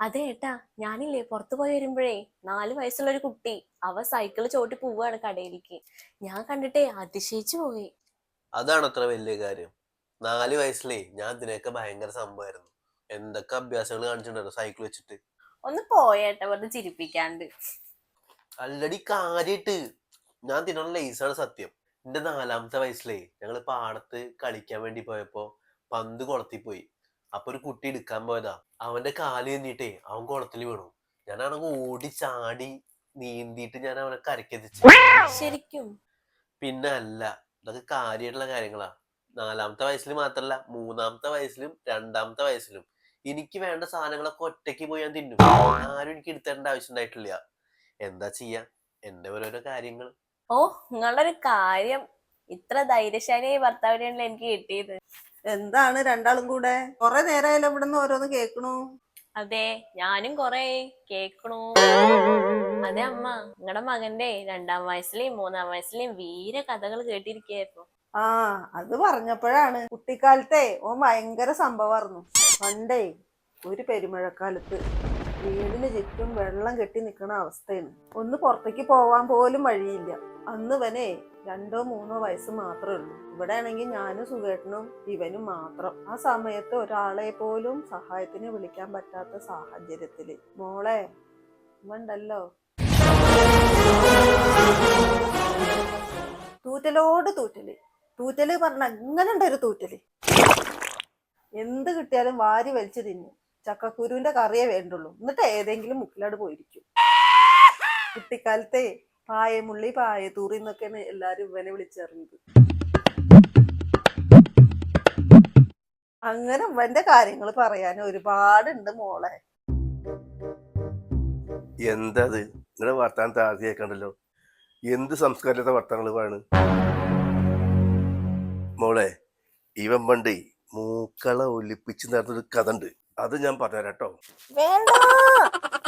അതെ ഏട്ടാ ഞാനില്ലേ പുറത്തു പോയി വരുമ്പോഴേ നാല് വയസ്സുള്ള ഒരു കുട്ടി അവ സൈക്കിൾ ചോട്ടി പോവാണ് കടയിലേക്ക്. ഞാൻ കണ്ടിട്ടേ അതിശയിച്ചു പോയി. അതാണ് അത്ര വലിയ കാര്യം. നാല് വയസ്സിലേ ഞാൻ ഇതിനൊക്കെ ഭയങ്കര സംഭവമായിരുന്നു. എന്തൊക്കെ അഭ്യാസങ്ങൾ കാണിച്ചിട്ടുണ്ടായിരുന്നു സൈക്കിൾ വെച്ചിട്ട്? ഒന്ന് പോയേട്ടാ വെറുതെ ചിരിപ്പിക്കാണ്ട്. അല്ലടി കാര്യായിട്ട് ഞാൻ തിന്നുള്ള ലേസാണ് സത്യം. എന്റെ നാലാമത്തെ വയസ്സിലേ ഞങ്ങൾ പാടത്ത് കളിക്കാൻ വേണ്ടി പോയപ്പോ പന്ത് കൊളത്തി പോയി അപ്പൊ ഒരു കുട്ടി എടുക്കാൻ പോയതാ. അവന്റെ കാൽ നിന്നിട്ടേ അവൻ കുളത്തിൽ വീണു. ഞാനാണെങ്കിൽ ഓടി ചാടി നീന്തിയിട്ട് ഞാൻ അവനെ കരക്കെത്തിച്ചു ശരിക്കും? പിന്നെ അല്ല ഇതൊക്കെ കാര്യമായിട്ടുള്ള കാര്യങ്ങളാ. നാലാമത്തെ വയസ്സിൽ മാത്രല്ല മൂന്നാമത്തെ വയസ്സിലും രണ്ടാമത്തെ വയസ്സിലും. എനിക്ക് വേണ്ട സാധനങ്ങളൊക്കെ ഒറ്റയ്ക്ക് പോയി ഞാൻ തിന്നും. ആരും എനിക്ക് എടുത്തേണ്ട ആവശ്യം ഉണ്ടായിട്ടില്ല. എന്താ ചെയ്യാ? എന്റെ ഓരോരോ കാര്യങ്ങൾ ഓ നിങ്ങളൊരു കാര്യം. ഇത്ര ധൈര്യശാലിയായി ഭർത്താവിനെയാണല്ലോ എനിക്ക് കിട്ടിയത്. എന്താണ് രണ്ടാളും കൂടെ? കൊറേ നേരമായാലും ഇവിടെ നിന്ന് ഓരോന്ന് കേക്കണു. അതെ ഞാനും കൊറേ കേക്കണു. അതെ അമ്മ നിങ്ങളുടെ മകന്റെ രണ്ടാം വയസ്സിലെയും മൂന്നാം വയസ്സിലെയും വീര കഥകൾ കേട്ടിരിക്കായിരുന്നു ആ അത് പറഞ്ഞപ്പോഴാണ് കുട്ടിക്കാലത്തെ ഓൻ ഭയങ്കര സംഭവമായിരുന്നു പണ്ടേ ഒരു പെരുമഴക്കാലത്ത് വീടിന് ചുറ്റും വെള്ളം കെട്ടി നിൽക്കുന്ന അവസ്ഥയാണ്. ഒന്ന് പുറത്തേക്ക് പോവാൻ പോലും വഴിയില്ല. അന്ന് ഇവനെ രണ്ടോ മൂന്നോ വയസ്സ് മാത്രമേ ഉള്ളൂ. ഇവിടെ ആണെങ്കിൽ ഞാനും സുഖേട്ടനും ഇവനും മാത്രം. ആ സമയത്ത് ഒരാളെ പോലും സഹായത്തിന് വിളിക്കാൻ പറ്റാത്ത സാഹചര്യത്തിൽ മോളെ ഉണ്ടല്ലോ തൂറ്റലോട് തൂറ്റൽ. തൂറ്റൽ പറഞ്ഞ ഇങ്ങനെ ഒരു തൂറ്റൽ. എന്ത് കിട്ടിയാലും വാരി വലിച്ചു തിന്നു. ചക്കക്കുരുവിന്റെ കറിയേ വേണ്ടുള്ളൂ. എന്നിട്ട് ഏതെങ്കിലും മുക്കിലാട് പോയിരിക്കും. കുട്ടിക്കാലത്തെ പായമുള്ളി പായത്തൂറി എന്നൊക്കെയാണ് എല്ലാരും ഇവനെ വിളിച്ചറിഞ്ഞത്. അങ്ങനെ ഇവന്റെ കാര്യങ്ങൾ പറയാൻ ഒരുപാടുണ്ട് മോളെ. എന്തത്? നിങ്ങളുടെ വർത്താനം താഴ്ത്തി കേൾക്കണ്ടല്ലോ? എന്ത് സംസ്കാരത്തെ വർത്താനങ്ങൾ പറയണ്? മോളെ ഇവൻ പണ്ട് മൂക്കള ഒലിപ്പിച്ച് നടന്നൊരു കഥ ഉണ്ട്. അത് ഞാൻ പറഞ്ഞുതരാം കേട്ടോ. വേണ്ട.